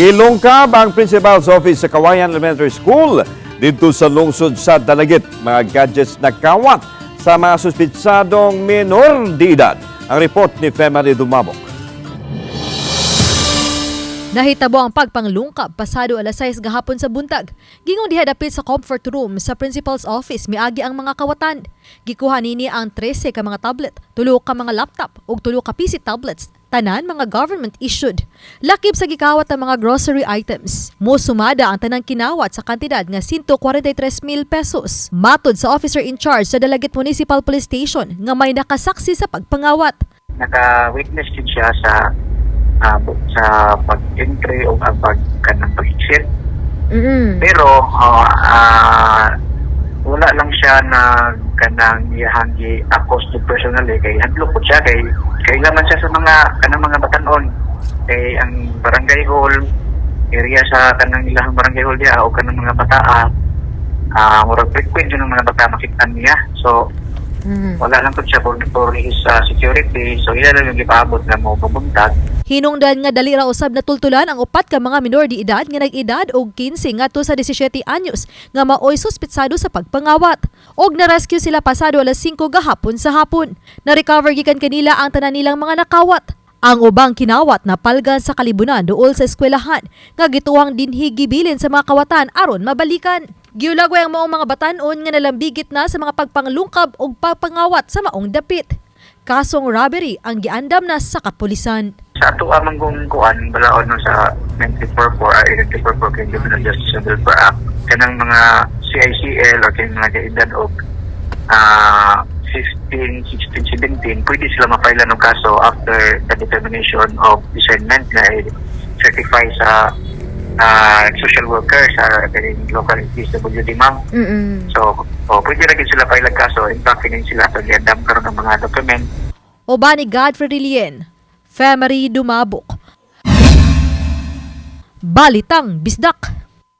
Gilongkab ang principal's office sa Kawayan Elementary School dito sa lungsod sa Dalagit. Mga gadgets na kawat sa mga suspitsadong minor de edad. Ang report ni Femari Dumabok. Nahitabo ang pagpanglungkab pasado alas 6 gahapon sa buntag. Gingong diha dapit sa comfort room sa principal's office miagi ang mga kawatan. Gikuha nini ang 13 ka mga tablet, tulo ka mga laptop ug tulo ka PC tablets tanan mga government issued. Lakip sa gikawat ang mga grocery items. Mo sumada ang tanang kinawat sa kantidad nga 143 mil pesos. Matod sa officer in charge sa Dalagit Municipal Police Station nga may nakasaksi sa pagpangawat. naka-witness din siya sa bu- sa pag-entry o ang pag kanang pag-exit. Mm. Pero ah, ah, wala lang siya na kanang iyahang gi-accost personally. Kay handlo po siya kay kay naman siya sa mga kanang mga batanon. Kay ang barangay hall area sa kanang ilahang barangay hall diha o kanang mga bataa ah murag frequent yun ang mga bata makita niya. So Mm. wala lang po siya for, for his ah, security so iya lang yung ipaabot na mo pabuntag Hinungdan nga dali ra usab natultulan ang upat ka mga minor de edad nga nag-edad og 15 ngadto sa 17 anyos nga maoy suspitsado sa pagpangawat. Og na-rescue sila pasado alas 5 gahapon sa hapon. Na-recover gikan kanila ang tanan nilang mga nakawat. Ang ubang kinawat na palgan sa kalibunan duol sa eskwelahan nga gituhang dinhi gibilin sa mga kawatan aron mabalikan. Giulagway ang maong mga batanon nga nalambigit na sa mga pagpanglungkab og pagpangawat sa maong dapit. Kasong robbery ang giandam na sa kapulisan. sa ato amang kung kuan balaod sa 94 or identified for criminal justice and act kanang mga CICL o kanang mga kaedad og ah 15, 16, 17 pwede sila mapaila ng kaso after the determination of discernment na certify sa ah, social worker sa kaning local DSWD ma'am Mm-mm. so oh, pwede rin sila pailag kaso in fact kinin sila sa liandam karon ng mga document O ba ni Godfrey Lien, Femery Dumabok. Balitang Bisdak.